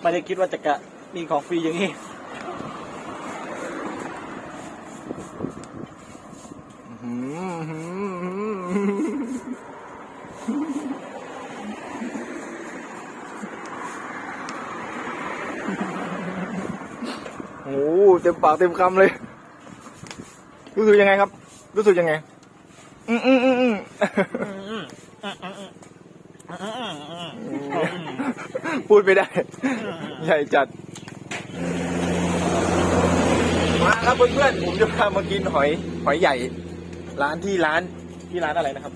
ไม่ได้คิดว่าจะกะมีของฟรีอย่างนี้โอ้โหเต็มปากเต็มคำเลย รู้สึกยังไงครับ รู้สึกยังไง อืมอืมอืมอืม พูดไม่ได้ ใหญ่จัด มาครับเพื่อนๆผมจะพามากินหอย หอยใหญ่ ร้านที่ร้านที่ร้านอะไรนะครับ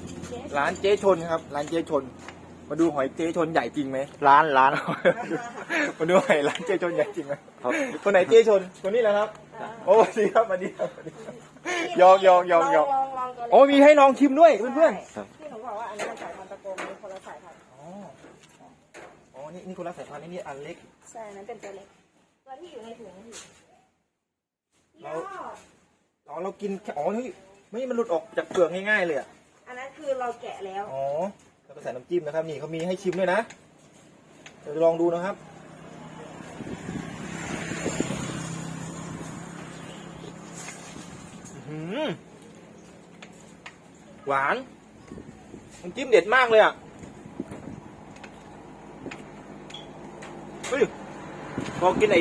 ร้านเจ๊ชนครับ ร้านเจ๊ชน มาดูหอยเจ๊ชนใหญ่จริงไหมร้านร้าน มาดูหอยร้านเจ๊ชนใหญ่จริงไหมคนไหนเจ๊ชนคนนี้แหละครับ โอ้สวัสดีครับสวัสดีครับสวัสดีครับยอกยอกยอกยอกลองลองตัวเล็กโอ้มีให้ลองชิมด้วยเพื่อนใช่ที่หนูบอกว่าอันนี้มันสายพันธุ์ตะโกนเป็นคนละสายพันธุ์ ๆอ๋ออ๋อ นี่นี่คนละสายพันธุ์นี่นี่อันเล็ก ใช่อันนั้นเป็นตัวเล็ก ตัวที่อยู่ในถุงนี่เราอ๋อเรากินแค่อ๋อนี่ไม่มันหลุดออกจากเปลือกง่ายๆเลยอะอันนั้นคือเราแกะแล้ว อ๋อแล้วก็ใส่น้ำจิ้มนะครับ นี่เขามีให้ชิมด้วยนะเดี๋ยวลองดูนะครับอื้อหือหวานน้ำจิ้มเด็ดมากเลยอะ เฮ้ยพอกินไอ้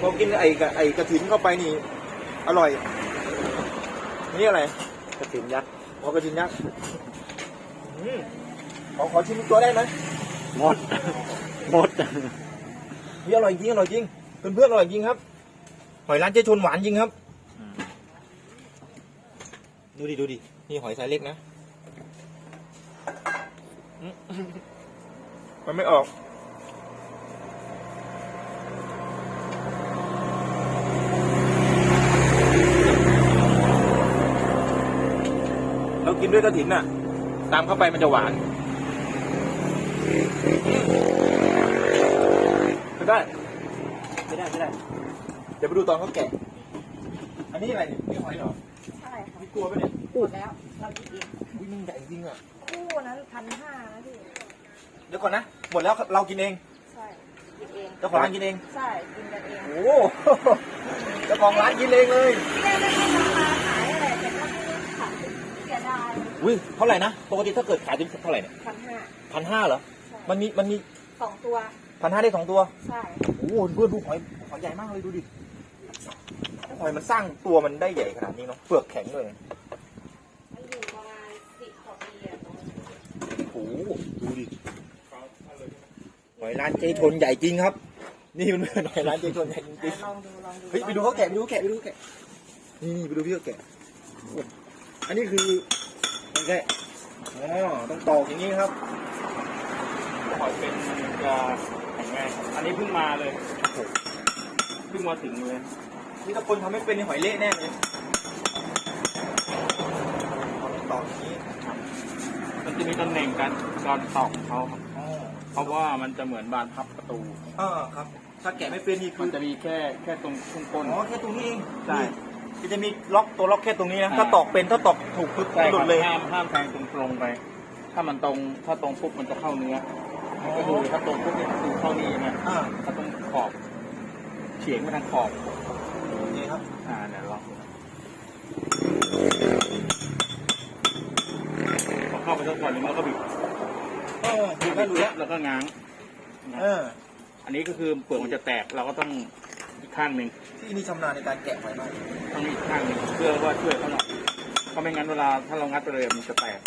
พอกินไอ้กระไอ้กระถินเข้าไปนี่ อร่อย นี่อะไรกระถิ่นยักษ์พอกระถินยักษ์อืมขอขอชิมอีกตัวได้ไหมหมด หมดนี่อร่อยจริงอร่อยจริงเพื่อนเพื่อนๆอร่อยจริงครับหอยร้านเจ๊ชนหวานจริงครับ ดูดิดูดินี่หอยไซส์เล็กนะอืมมันไม่ออก เรากิน ด้วยกระถินน่ะ ตามเข้าไปมันจะหวานไม่ได้ไม่ได้ไม่ได้ เดี๋ยวไปดูตอนเขาแกะ อันนี้อะไรเนี่ยนี่หอยเหรอใช่ค่ะนี่กลัวไหมเนี่ยหมดแล้ว เรากินเองอุ้ยมันใหญ่จริงอะคู่นั้นพันห้านะพี่ เดี๋ยวก่อนนะ หมดแล้วเรากินเอง ใช่กินเองเจ้าของร้านกินเอง ใช่ กินกันเอง โอ้โหเจ้าของร้านกินเองเลยที่แรกไม่ได้ทำมาขายอะไรแต่ก็ไม่ได้ขายเสียดาย อุ้ยเท่าไหร่นะปกติถ้าเกิดขายเป็นเท่าไหร่เนี่ยพันห้าพันห้าเหรอใช่มันมีมันมีสองตัวพันห้าได้สองตัว ใช่โอ้โหเพื่อนดูหอยหอยใหญ่มากเลยดูดิหอยมันสร้างตัวมันได้ใหญ่ขนาดนี้เนาะเปลือกแข็งเลยมันอยู่ประมาณสิบกว่าปีอะโอ้โหดูดิหอยร้านเจชนใหญ่จริงครับ นี่มันเป็นหอยร้านเจชนใหญ่จริงลองดูลองดูๆเฮ้ยไปดูเขาแกะไปดูเขาแกะไปดูเขาแกะนี่นี่ไปดูพี่เขาแกะอันนี้คือ ไม่ใช่อ๋อต้องตอกอย่างนี้ครับหอยเป็นจะแข็งแรงอันนี้เพิ่งมาเลยเพิ่งมาถึงเลยนี่ถ้าคนทำไม่เป็นนี่หอยเละแน่เลยเขาต้องตอกอย่างนี้ มันจะมีตำแหน่งการการตอกของเขาครับอ๋อเพราะว่ามันจะเหมือนบานพับประตูอ่าครับ ถ้าแกะไม่เป็นนี่คืมันอจะมีแค่แค่ตรงช่วงก้นอ๋อแค่ตรงนี้เองใช่ นี่จะมีล็อกตัวล็อกแค่ตรงนี้นะอ่า ถ้าตอกเป็นถ้าตอกถูกปึ๊บใช่หคลุรัดบเลยห้ามห้ามแทงตรงตรงๆไป ถ้ามันตรงถ้าตรงปุ๊บมันจะเข้าเนื้ออก็คือถ้าตรงปุ๊บนี่คือเข้านี่นะอ่าถ้าตรงขอบเฉียงไปทางขอบนี่ครับอ่าเนี่ยลองพอเข้าไปสักก่อนหนึงแล้วก็บิดเออดูแค่ดูแล้วแล้วก็ง้าง เอออันนี้ก็คือเปลือกมันจะแตกเราก็ต้อง อีกข้างหนึ่งที่นี่ชำนาญในการแกะหอยมากต้องอีกข้างหนึ่งเพื่อว่าช่วยเขาหน่อยเพราะไม่งั้นเวลาถ้าเรางัดไปเลยมันจะแตก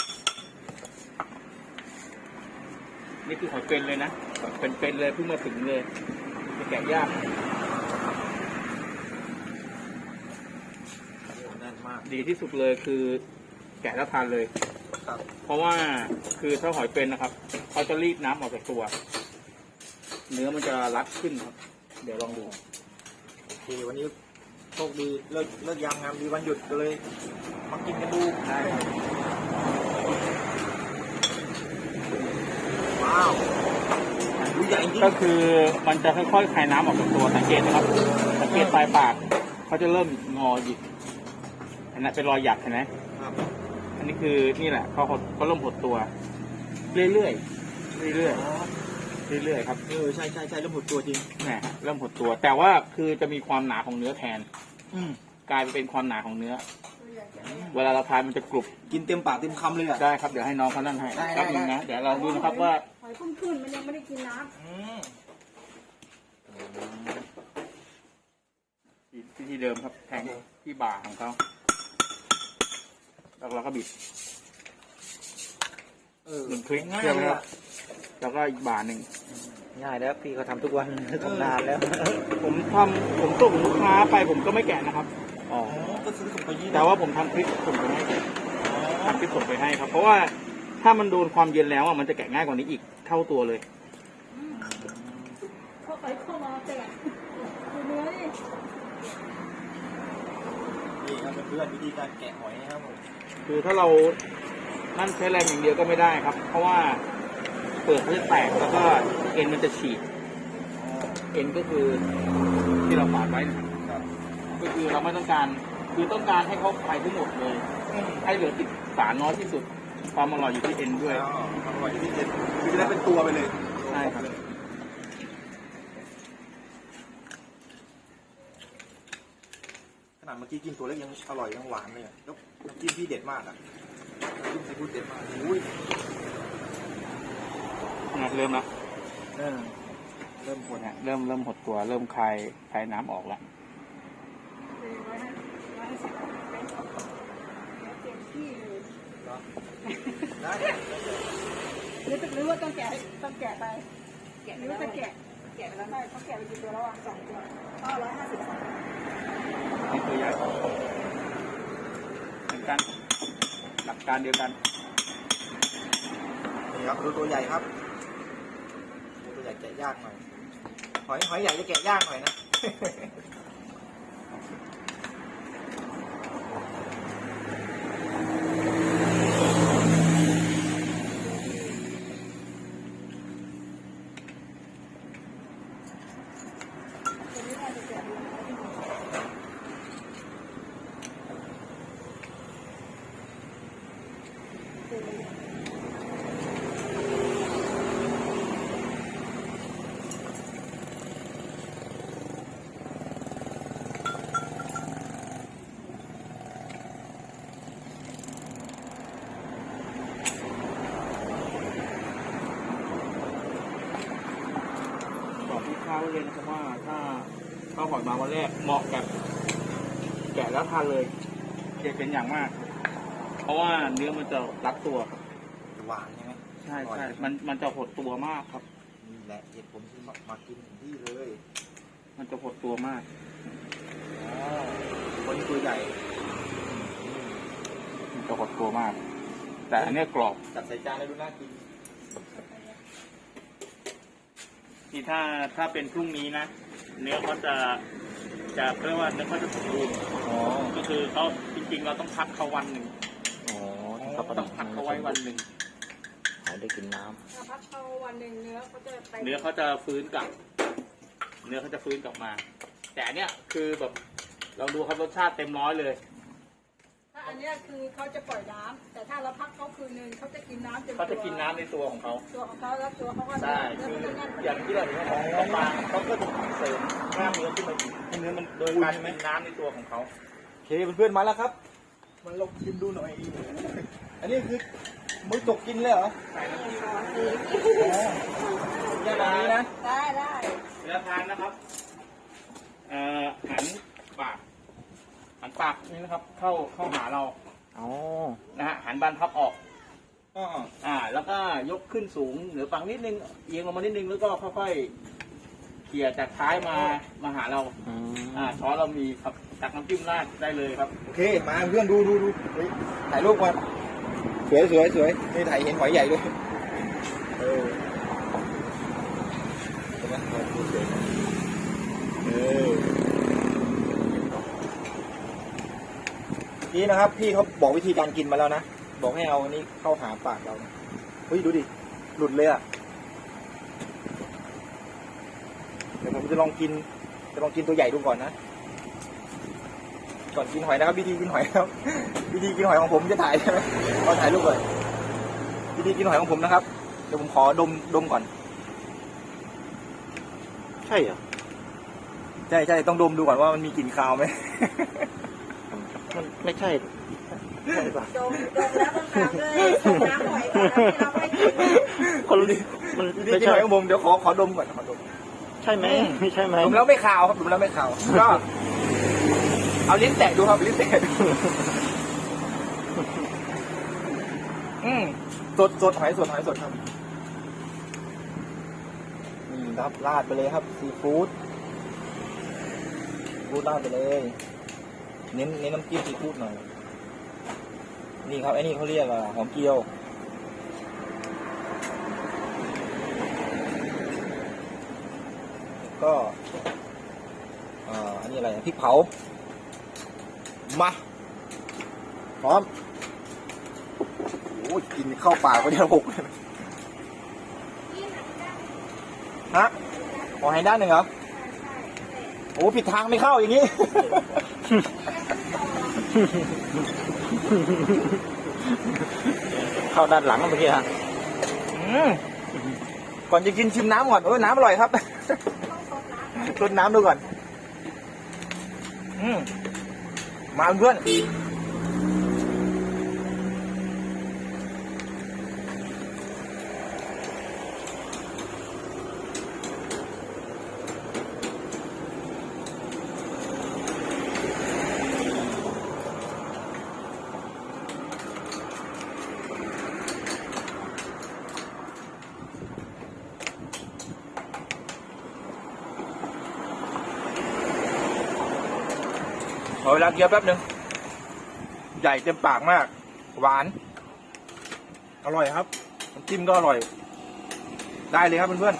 นี่คือหอยเป็นเลยนะเป็นเป็นเลยเพิ่งมาถึงเลยจะแกะยากแน่นมากดีที่สุดเลยคือแกะแล้วทานเลย ครับเพราะว่าคือถ้าหอยเป็นนะครับเขาจะรีดน้ำออกจากตัว เนื้อมันจะรัดขึ้นครับ เดี๋ยวลองดูโอ เควันนี้โชคดีเลิกเลิกยามงามดีวันหยุดก็เลยมากินกันดูได้ว้าวดูใหญ่จริงก็คือมันจะค่อยๆคลายน้ำออกจากตัวสังเกตนะครับ สังเกตปลายปากเขาจะเริ่มงอหยิกเห็นไหมเป็นรอยหยักเห็นไหมครับอันนี้คือนี่แหละเขาหดเขาเริ่มหดตัว เรื่อยๆเรื่อยอ๋อ เรื่อยๆครับเออใช่ใช่ใช่เริ่มหดตัวจริงแหมเริ่มหดตัว แต่ว่าคือจะมีความหนาของเนื้อแทน อืมกลายไปเป็นความหนาของเนื้อ เวลาเราทานมันจะกรุบกินเต็มปากเต็มคำเลยอะ ได้ครับเดี๋ยวให้น้องเขานั่นให้ได้ได้ แป๊บนึงนะเดี๋ยวเราดูนะครับว่าหอยพุ่งขึ้นมันยังไม่ได้กินน้อืมวิธีเดิมครับแทงที่บ่าของเขาแล้วเราก็บิดเออหนึ่งคลิกง่ายเชื่อไหมเลยครับ อะ แล้วก็อีกบ่าหนึ่งง่ายแล้วพี่เขาทำทุกวันทำนานแล้ว ผมทำผมส่งลูกค้าไปผมก็ไม่แกะนะครับอ๋ออ๋อก็ซื้อส่งไปยี่แต่ว่าผมทำคลิปส่งไปให้ทำคลิปส่งไปให้ครับ เพราะว่าถ้ามันโดนความเย็นแล้วอะมันจะแกะง่ายกว่านี้อีกเท่าตัวเลยำเข้าไปเข้ามาแตกดูเนื้อดินี่ครับเพื่อนๆวิธีการแกะหอยนะครับผมคือถ้าเรานั่นใช้แรงอย่างเดียวก็ไม่ได้ครับ เพราะว่า เปลือกเขาจะแตกแล้วก็เอ็นมันจะฉีกอ๋อเอ็นก็คือที่เราปาดไว้นะครับครับก็คือเราไม่ต้องการคือต้องการให้เขาไปทั้งหมดเลยอืมให้เหลือติดสารน้อยที่สุด ความอร่อยอยู่ที่เอ็นด้วยอ๋ออร่อยที่เด็ดคือจะได้เป็นตัวไปเลยใช่ครับขนาดเมื่อกี้กินตัวเล็กยังอร่อยยังหวานเลยอะแล้วน้ำจิ้มพี่เด็ดมากอะน้ำจิ้มซีฟู้ดเด็ดมากอุ้ย นะเริ่มแล้วเออเริ่มหดนะเริ่มเริ่มหดตัว เริ่มคลายคลายน้ำออกแล้วร้อยห้าร้อยห้าสิบเต็มที่เลยเนาะได้หรือหรือว่าต้องแกะต้องแกะไปแกะหรือว่าจะแกะแกะไปแล้วได้เขาแกะไปกี่ตัวแล้วอะสองตัวก็ร้อยห้าสิบสองนี่ตัวใหญ่เหมือนกัน หลักการเดียวกันนี่ครับดูตัวใหญ่ครับดูตัวใหญ่แกะ ยากหน่อย หอยหอยใหญ่จะแกะยากหน่อยนะ ตัวนี้น่าจะแกะดีนะ บอกลูกค้าไว้เลยนะครับว่าถ้าข้าวหอยมาวันแรกเหมาะกับ แกะแล้วทานเลยจะเป็นอย่างมาก เพราะว่าเนื้อมันจะรัดตัวครับหวานใช่ไหมใช่ใช่มันมันจะหดตัวมากครับนี่แหละเหตุผลที่มามากินถึงที่เลย มันจะหดตัวมากอ๋อคนนี้ตัวใหญ่มันจะหดตัวมาก แต่อันเนี้ยกรอบจัดใส่จานแล้วดูน่ากินที่ถ้าถ้าเป็นพรุ่งนี้นะ เนื้อเขาจะ จะเรียกว่าเนื้อเขาจะสมบูรณ์อ๋อก็คือเขาจริงๆ เราต้องพักเขาวันหนึ่งอ๋อต้องพักเขาไว้วันหนึ่งหายได้กินน้ถ้าพักเข้าวันหนึ่งเนื้อเขาจะไปเนื้อเขาจะฟื้นกลับ เนื้อเขาจะฟื้นกลับมา แต่อันเนี้ยคือแบบเราดูครับรสชาติเต็มร้อยเลยถ้า อันเนี้ยคือเขาจะปล่อยน้ำแต่ถ้าเราพักเขาคืนนึงเขาจะกินน้ำเต็มตัวเขาจะกินน้ำในตัวของเขาตัวของเขาแล้วตัวเขาก็ใช่เนื้อคือเขาจะแน่นอย่างที่เราเห็นของของปลาเขาก็จะเสริมกล้ามเนื้อขึ้นมาอีกให้เนื้อมันโดยการกินน้ำในตัวของเขาโอเคเพื่อนๆมาแล้วครับมาลองชิมดูหน่อย อันนี้คือมือตกกินเลยเหรอใส่น้ำจิ้มอ๋ออย่างนี้นะได้ได้เวลาทานนะครับเอ่อหันปาก หันปากนี่นะครับ เข้าเข้าหาเราำอ๋อนะฮะหันบานพับออกอ๋ออ่า แล้วก็ยกขึ้นสูงเหนือฝั่งนิดนึงเอียงลงมานิดนึงแล้วก็ค่อยๆเขี่ยจากท้ายมามาหาเราอืมอ่าช้อนเรามีครับตักน้ำจิ้มราดได้เลยครับ โอเค มาเพื่อนดูดูดูเฮ้ยถ่ายรูปก่อนสวยสวยสวยนี่ถ่ายเห็นหอยใหญ่ด้วย เออเห็นไหมหอยสวยเออ นี่นะครับ พี่เขาบอกวิธีการกินมาแล้วนะ บอกให้เอาอันนี้เข้าหาปากเรานะเฮ้ยดูดิ หลุดเลยอะ เดี๋ยวผมจะลองกิน จะลองกินตัวใหญ่ดูก่อนนะ ก่อนกินหอยนะครับวิธีกินหอยครับ วิธีกินหอยของผมจะถ่ายใช่ไหมขอถ่ายรูปก่อนวิธีกินหอยของผมนะครับ เดี๋ยวผมขอดมดมก่อน ใช่เหรอ ใช่ใช่ต้องดมดูก่อนว่ามันมีกลิ่นคาวไหม มันไม่ใช่ใช่ปะดมดมแล้วต้องตามด้วยส่งน้ำหอยก่อนแล้วที่เราไม่กินคนมันนี่ไม่กินใช่หอยของผมเดี๋ยวขอขอดมก่อนขอดมใช่ไหมไม่ใช่ไหมดมแล้วไม่คาวครับดมแล้วไม่คาวก็ เอาลิ้นแตะดูครับลิ้นแตะดูอืมสดสดหอยสดหอยสดครับนี่ครับราดไปเลยครับซีฟู้ดซีฟู้ดราดไปเลย เน้นเน้นน้ำจิ้มซีฟู้ดหน่อย นี่ครับไอ้นี่เขาเรียกว่าหอมเกี๊ยว ก็เอ่ออันนี้อะไรพริกเผา มาพร้อมโอ้ยกินเข้าปากก็เดียวหกเลยฮะขอให้ด้านหนึ่งเหรอ โอ้ผิดทางไม่เข้าอย่างนี้ เข้าด้านหลังเมื่อกี้ฮะอืมก่อนจะกินชิมน้ำก่อนเออน้ำอร่อยครับรดน้ำดูก่อน อืมมาเพื่อน อเวลาเคี้ยวแป๊บหนึ่งใหญ่เต็มปากมาก หวาน อร่อยครับน้ำจิ้มก็อร่อย ได้เลยครับเพื่อน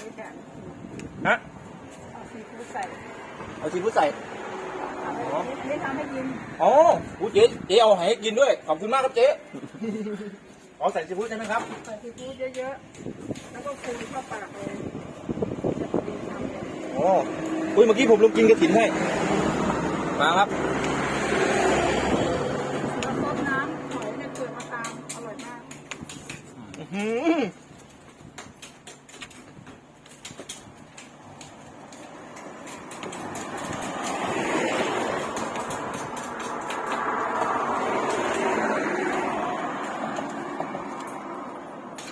นี่กันๆฮะเอาซีฟู้ดใส่เอาซีฟู้ดใส่ไม่ทำให้กินอ๋ออู้เจ๊เจ๊เอาให้กินด้วย ขอบคุณมากครับเจ๊อ๋อใส่ซีฟู้ดใช่ไหมครับ ใส่ซีฟู้ดเยอะๆ แล้วก็คลุกเข้าปากเลยจะดีทำเลยโอ้อุ้ยเมื่อกี้ผมลงกินกระถินให้ มาครับแล้วซดน้ำหอยเนี่ยเกิดมาตามอร่อยมากอื้อหือ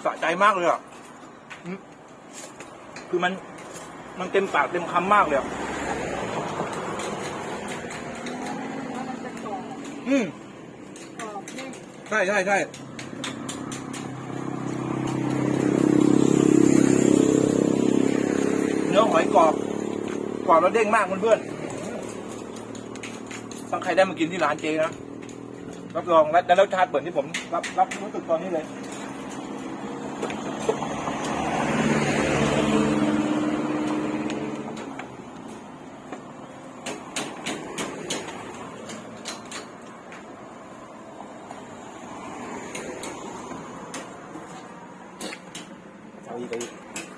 สะใจมากเลยอะอืมคือมัน มันเต็มปากเต็มคำมากเลยอะแล้วมันจะกรอบอืมกรอบเด้งใช่ใช่ใช่เนื้อหอยกรอบ กรอบแล้วเด้งมากเพื่อนๆถ้าใครได้มากินที่ร้านเจนะ รับรองและและรสชาติเปิดที่ผม รับรับรู้สึกตอนนี้เลย เอาอีกเอาอีก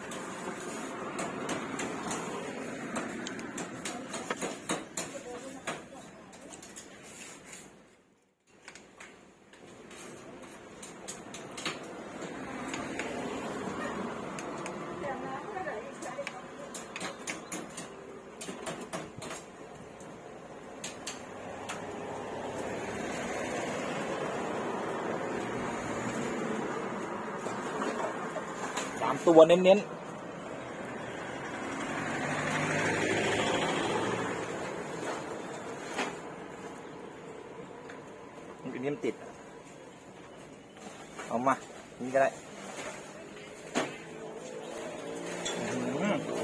สาม ตัวเน้นๆมันเป็นนิ่มนติด เอามา นี่ก็ได้อื้อหือ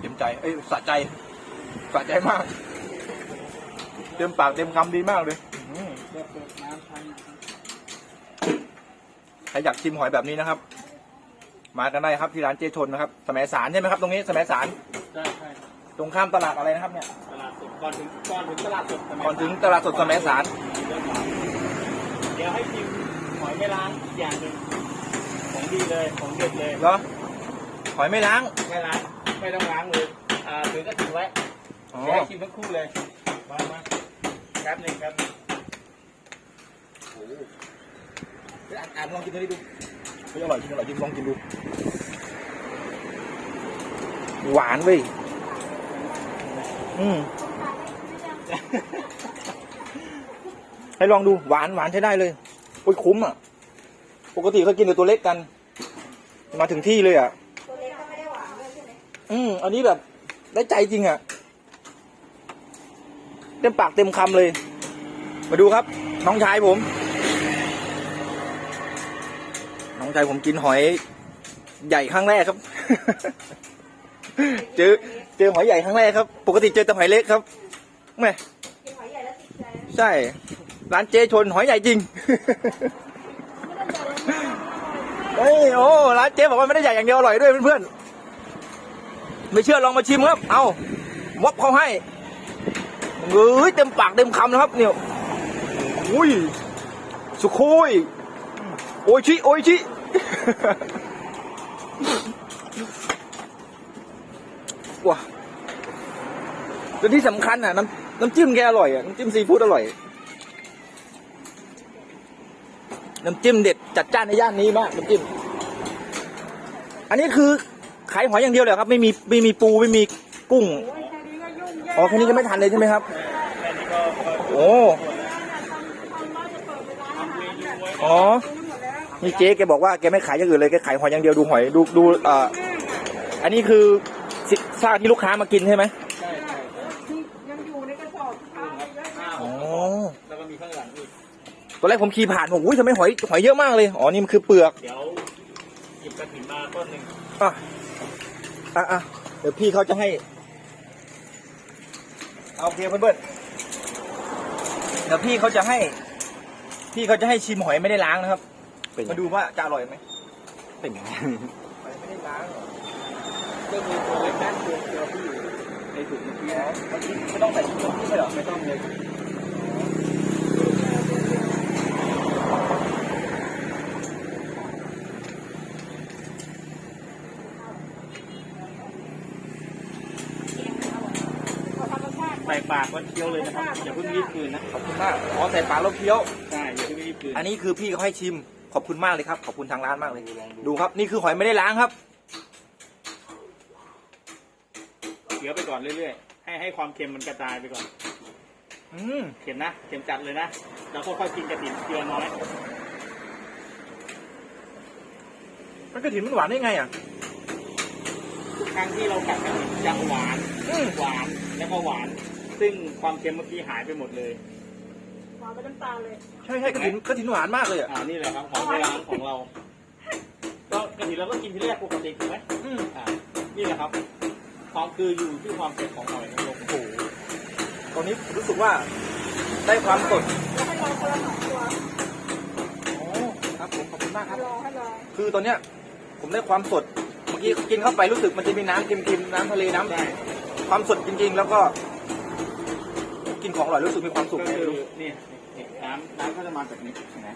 เต็มใจ เอ้ย สะใจสะใจมาก เต็มปากเต็มคำดีมากเลยอื้อหือเปิดเปิดน้ำใช้ใครอยากชิมหอยแบบนี้นะครับ มากันได้ครับที่ร้านเจชนนะครับ สมัยสารใช่ไหมครับ ตรงนี้สมัยสารได้ใช่สตรงข้ามตลาดอะไรนะครับเนี่ยตลาดสดก่อนถึงก่อนถึงตลาดสดก่อนถึงตลาดสดสมัยสารเดี๋ยวให้ชิมหอยไม่ล้างอีกอย่างหนึ่งของดีเลยของเด็ดเลยเหรอหอยไม่ล้างไม่ล้างไม่ต้องล้างเลย อ่าถือก็ถือไว้อ๋อเดี๋ยวให้ชิมทั้งคู่เลย มามาแป๊บหนึ่งครับอ่านอ่านลองกินตัวนี้ดูเฮ้ยอร่อยจริงอร่อยจริงลองกินดู หวานเว้ยอืมให้ลองดูหวานหวานใช้ได้เลยโอ้ยคุ้มอะ ปกติเขากินแต่ตัวเล็กกัน มาถึงที่เลยอะ ตัวเล็กก็ไม่ได้หวานด้วยใช่ไหมอืม อันนี้แบบ ได้ใจจริงอะ เต็มปากเต็มคำเลย มาดูครับ น้องชายผม น้องชายผมกินหอย ใหญ่ครั้งแรกครับ เจอเจอหอยใหญ่ครั้งแรกครับ ปกติเจอแต่หอยเล็กครับแม่กินหอยใหญ่แล้วติดใจนะใช่ ร้านเจชนหอยใหญ่จริงเฮ้ยโอ้ร้านเจ๊บอกว่าไม่ได้ใหญ่อย่างเดียวอร่อยด้วยเพื่อนๆ ไม่เชื่อลองมาชิมครับ เอาวบเขาให้เอ้ยเต็มปากเต็มคำนะครับเนี่ยอุ้ยสุโคยโอยชิโอยชิว้าแล้วที่สำคัญอะน้ำน้ำจิ้มแกอร่อยอะน้ำจิ้มซีฟู้ดอร่อย น้ำจิ้มเด็ดจัดจ้านในย่านนี้มากน้ำจิ้ม อันนี้คือ ขายหอยอย่างเดียวเลยเหรอครับ ไม่มีไม่มีปูไม่มีกุ้งโอ้ยแค่นี้ก็ยุ่งแย่อ๋อแค่นี้ก็ไม่ทันเลยใช่ไหมครับแค่นี้ก็ก็โอ้ทำว่าจะเปิดเป็นร้านอาหารเนี่ยอ๋อรู้หมดแล้วนี่เจ๊แกบอกว่าแกไม่ขายอย่างอื่นเลยแกขายหอยอย่างเดียวดูหอยดูดูเอ่ออันนี้คือสิซากที่ลูกค้ามากินใช่ไหมใช่ใช่ที่ยังอยู่ในกระสอบข้าวเยอะแยะอ๋อแล้วก็มีข้างหลังอีกตอนแรกผมขี่ผ่านผมอุ้ยทำไมหอยหอยเยอะมากเลย อ๋อ นี่มันคือเปลือก เดี๋ยวหยิบกระถิ่นมาต้นหนึ่งอะ อะอะเดี๋ยวพี่เขาจะให้ เอาโอเคเพื่อนๆเดี๋ยวพี่เขาจะให้ พี่เขาจะให้ชิมหอยไม่ได้ล้างนะครับ เป็นมาดูว่าจะอร่อยไหมเป็นยังไงหอยไม่ได้ล้างเหรอก็มีตัวเล็กด้านตัวเดียวที่อยู่ในถุงเมื่อกี้อ๋อเมื่อกี้ไม่ต้องใส่ชิ้นเดียวไม่ใช่เหรอไม่ต้องเลย ขอธรรมชาติใส่ปากก็เคี้ยวเลยนะครับอย่าเพิ่งรีบคืนนะขอบคุณมากอ๋อใส่ปลาแล้วเคี้ยวใช่อย่าเพิ่งรีบคืนอันนี้คือพี่เขาให้ชิมขอบคุณมากเลยครับ ขอบคุณทางร้านมากเลย ดูครับ นี่คือหอยไม่ได้ล้างครับเคี้ยวไปก่อนเรื่อยๆให้ให้ความเค็มมันกระจายไปก่อน อืมเค็มนะเค็มจัดเลยนะแล้วค่อยๆกินกระถิ่นเกลือน้อยมันกระถิ่นมันหวานได้ไงอะทุกครั้งที่เรากัดกระถิ่นจะหวานอืมหวานแล้วก็หวาน ซึ่งความเค็มเมื่อกี้หายไปหมดเลยหวานไปน้ำตาลเลยใช่ใช่กระถิ่นกระถิ่นหวานมากเลยอะอ่านี่แหละครับของในร้านของเรา ก็กระถิ่นเราก็กินที่แรกปกติถูกไหมอืมอ่านี่แหละครับ ความคืออยู่ที่ความเผ็ดของหอยนางรมโอ้โหตอนนี้รู้สึกว่าได้ความสดแล้วให้ลองคนละสองตัวโอ้ครับผมขอบคุณมากคให้รับลองให้ลองคือตอนเนี้ยผมได้ความสด เมื่อกี้กินเข้าไปรู้สึกมันจะมีน้ำเค็มๆน้ำทะเลน้ำ ใช่ความสดจริงๆ แล้วก็กิ นของอร่อยรู้สึกมีความสุขก็ไงคืไม่อรู้นี่นี่น้ำน้ำก็จะมาจากนี้เห็นไหม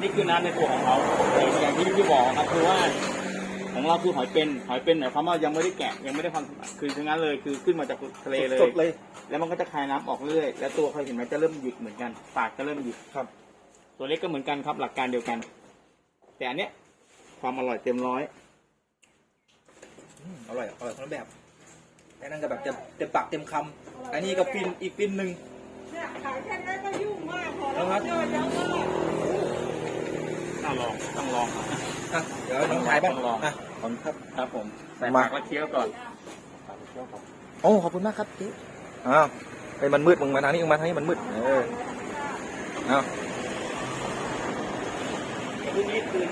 นี่คือน้ำในตัวของเราอย่างที่พี่บอกครับคือว่าของเราคือหอยเป็นหอยเป็นหมายความว่ายังไม่ได้แกะยังไม่ได้ทำคือทั้งนั้นเลยคือขึ้นมาจากทะเลเลยสดเลย แล้วมันก็จะคายน้ำออกเรื่อยแล้วตัวเขาเห็นไหมจะเริ่มหยุดเหมือนกันปากจะเริ่มหยุดครับ ตัวเล็กก็เหมือนกันครับ หลักการเดียวกัน แต่อันเนี้ยความอร่อยเต็มร้อยอืมอร่อยอร่อยคนละแบบ แต่นั่นก็แบบเต็มเต็มปากเต็มคำอันนี้ก็ฟินอีกฟินหนึ่งเนี่ยขายแค่นั้นก็ยุ่งมากพอแล้แล้ววครับเยอะแยะมากต้องลองต้องลองอะเดี๋ยวน้องชายบ้างต้องลองอะขอบคุณครับครับผมใส่มา ปากแล้วเคี้ยวก่อนปากแล้วเคี้ยวก่อนโอ้ขอบคุณมากครับเจ๊อ้าวไปมันมืดมึงมาทางนี้มึงมาทางนี้มันมืดเอออ้าวอย่าเพิ่งรีบคืน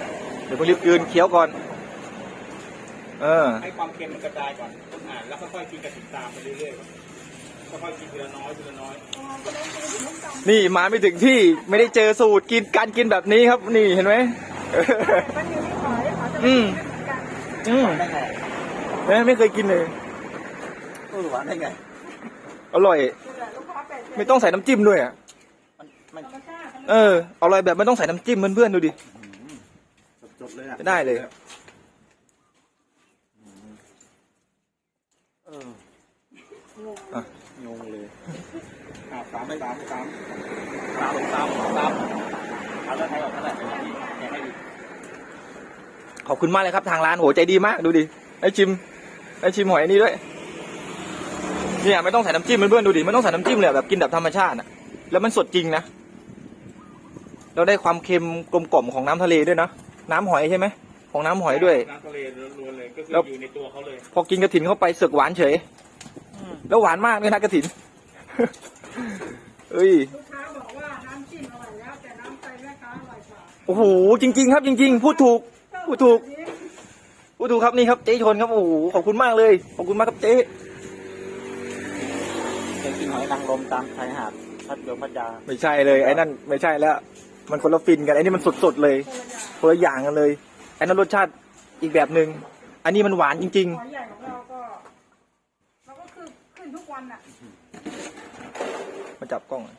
เดี๋ยวไปรีบกลืนเคี้ยวก่อน เออ ให้ความเค็มมันกระจายก่อนอ่าแล้วค่อยๆกินกระถิ่นตามไปเรื่อยๆครับค่อยๆกินทีละน้อยทีละน้อยนี่มาไม่ถึงที่ไม่ได้เจอสูตรกินการกินแบบนี้ครับ นี่เห็นไหมเออมันอยู่ที่หอยหอยจะอืไม่มเหมือนกันอืมได้หน่อยเอ้ยไม่เคยกินเลยออหวานได้ไงอร่อยนี่แหละลูกค้าแปดสิบไม่ต้องใส่น้ำจิ้มด้วยอะมันมันธรรมชาติเอออร่อยแบบไม่ต้องใส่น้ำจิ้มเพื่อนๆดูดิสดๆเลยอะจะได้เลย เอออะงงเลยอ่าสามไปสามสามสามสามสามเอาแล้วใครออกเท่าไหร่แกให้ดีขอบคุณมากเลยครับทางร้านโหใจดีมากดูดิไอชิมไอชิมหอยอันนี้ด้วยเนี่ยไม่ต้องใส่น้ำจิ้มเพื่อนๆดูดิไม่ต้องใส่น้ำจิ้มเลยอะแบบกินแบบธรรมชาติอะแล้วมันสดจริงนะเราได้ความเค็มกลมกล่อมของน้ำทะเลด้วยนะน้ำหอยใช่ไหม ของน้ำหอยด้วย น้ำทะเลล้วนๆเลยก็คือแล้ว อยู่ในตัวเขาเลยพอกินกระถินเข้าไปเสือกหวานเฉยแล้วหวานมากเลยนะกระถิน เอ้ย ลูกค้าบอกว่าน้ำจิ้มอร่อยแล้วแต่น้ำใจแม่ค้าอร่อยกว่าโอ้โห จริง ๆ ครับจริง ๆ พูดถูก พูดถูกพูดถูกครับนี่ครับเจ๊ชนครับ โอ้โห ขอบคุณมากเลย ขอบคุณมากครับเจ๊เคยกินหอยนางรมตามชายหาดพัทยมพัทยาไม่ใช่เลยไอ้นั่นไม่ใช่แล้ว มันคนละฟินกันไอ้นี่มันสดๆเลยคนละอย่างกันเลยไอ้นั่นรสชาติอีกแบบหนึ่งอันนี้มันหวานจริง หอยใหญ่ของเราก็เราก็คือขึ้นทุกวันอะๆ มาจับกล้องหน่อย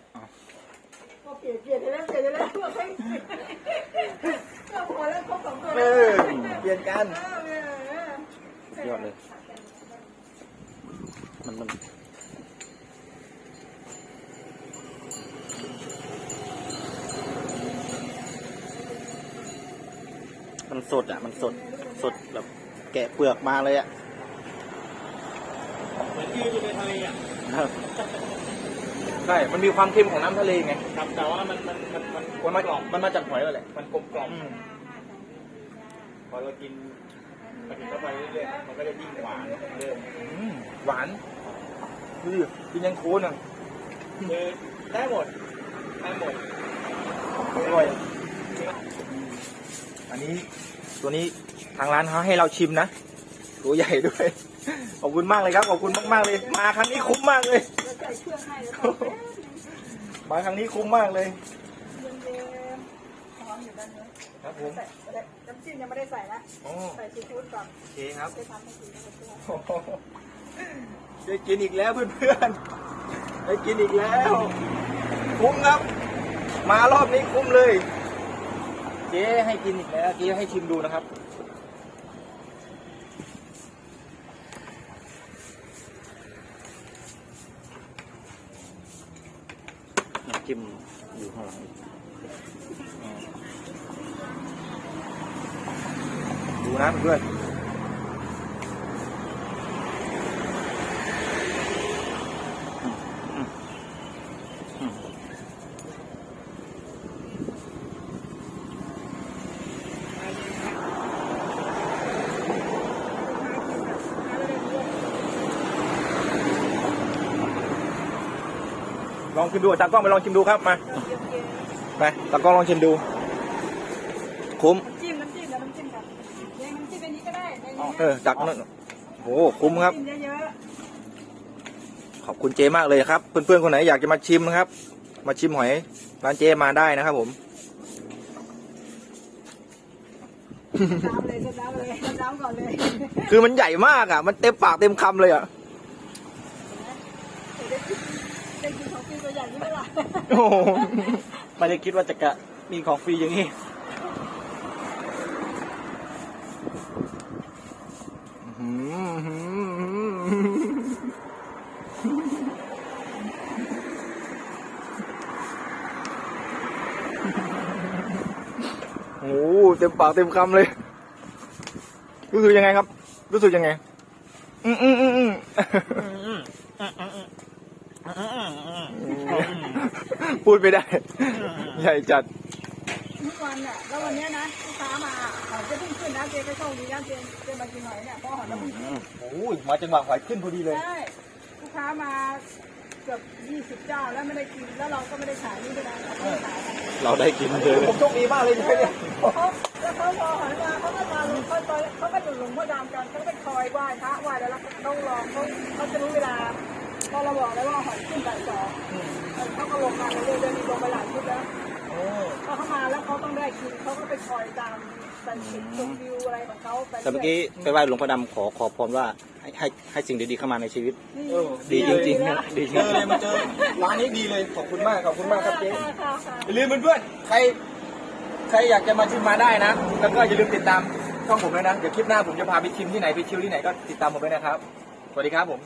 ก็เปลี่ยนเปลี่ยนไปแล้วเปลี่ยนไปแล้วเพื่อให้ก็พอแล้วครบสองตัวเอแล้วอเปลี่ยนกัน เออเออเออ ยอดเลย มันมัน สดอะ มันสด สดแบบแกะเปลือกมาเลยอะเหมือนที่อยู่ในทะเลอะใช่ มันมีความเค็มของน้ำทะเลไง ครับแต่ว่ามันมันมันมันมันมากรอบมันมาจากหอยแล้วแหละ มันกลมกล่อมพอเรากินปฏิเข้าไปเรื่อยๆมันก็จะยิ่งหวานเริ่มอืมหวานดูดิกินยังโคนอะคือได้หมดได้หมดอร่อย อันนี้ ตัวนี้ทางร้านเขาให้เราชิมนะตัวใหญ่ด้วย ขอบคุณมากเลยครับ ขอบคุณมากๆเลย มาครั้งนี้คุ้มมากเลยแล้วใส่เครื่องให้แล้วก็เอ๊ะมาครั้งนี้คุ้มมากเลยเย็นๆหอมอยู่ด้านนี้ครับผมใส่น้ำจิ้มยังไม่ได้ใส่นะโอ้ใส่ซีฟู้ดก่อนโอเคครับไปทำให้กินให้เพื่อนโอ้โหได้กินอีกแล้วเพื่อนๆได้กินอีกแล้ว คุ้มครับ มารอบนี้คุ้มเลยเจ๊ให้กินอีกแล้วเจ๊ให้ชิมดูนะครับ น้ำจิ้มอยู่ข้างหลังดูนะเพื่อน ชิมดูตากล้องไปลองชิมดูครับมาไปตากล้องลองชิมดู คุ้มน้ำจิ้มน้ำจิ้มเดี๋ยวน้ำจิ้มกันเดี๋ยวน้ำจิ้มเป็นนี้ก็ได้ในนี้เออจากนั้นโอ้โหคุ้มครับ จิ้มเยอะขอบคุณเจมากเลยครับ เพื่อนๆคนไหนอยากจะมาชิมนะครับ มาชิมหอยร้านเจมาได้นะครับผมๆน้ำเลยน้ำเลยน้ำก่อนเลย คือมันใหญ่มากอะ มันเต็มปากเต็มคำเลยอะ ได้กินของกินตัวใหญ่นี่ไหมล่ะโอ้โหไม่ได้คิดว่าจะกะมีของฟรีอย่างนี้อื้อหือโอ้โหเต็มปากเต็มคำเลย รู้สึกยังไงครับ รู้สึกยังไง อืมอืมอืมอืม พูดไม่ได้ ใหญ่จัดทุกวันเนี่ยแล้ววันเนี้ยนะลูกค้ามาหอยจะเพิ่งขึ้นนะเจก็โชคดีนะเจเจมากินหอยเนี่ยเพราะหอยจะเพิ่งขึ้นโอ้ยมาจังหวะหอยขึ้นพอดีเลย ใช่ลูกค้ามาเกือบยี่สิบเจ้าแล้วไม่ได้กินแล้วเราก็ไม่ได้ขายนี่ด้วยนะเราก็ไม่ขายกันเราได้กินเลยผมโชคดีมากเลยเนี่ย เขาแล้วเขาพอหอยมาเขาก็มาลงเขาไปเขาก็อยู่หลวงพ่อดำกันเขาก็ไปคอยไหว้พระไหว้แล้วเราต้องรอเขาเขาจะรู้เวลา พอเราบอกแล้วว่าหอยขึ้นบ่ายสองเขาก็ลงมาเรื่อยๆเดินลงไปหลายชุดแล้วพอเขามาแล้วเขาต้องได้กินเขาก็ไปคอยตามสันติชมวิวอะไรของเขาไปแต่เมื่อกี้ไปไหว้หลวงพ่อดำขอขอพรว่าให้ให้ให้สิ่งดีๆเข้ามาในชีวิตเออดีจริงๆนะดีจเจริองเลยมาเจอร้านนี้ดีเลยขอบคุณมากขอบคุณมากครับเจ๊ค่ะค่ะค่ะอย่าลืมเพื่อนๆใครใครอยากจะมาชิมมาได้นะ แล้วก็อย่าลืมติดตามช่องผมด้วยนะ เดี๋ยวคลิปหน้าผมจะพาไปชิมที่ไหนไปชิลที่ไหนก็ติดตามผมด้วยนะครับ สวัสดีครับผม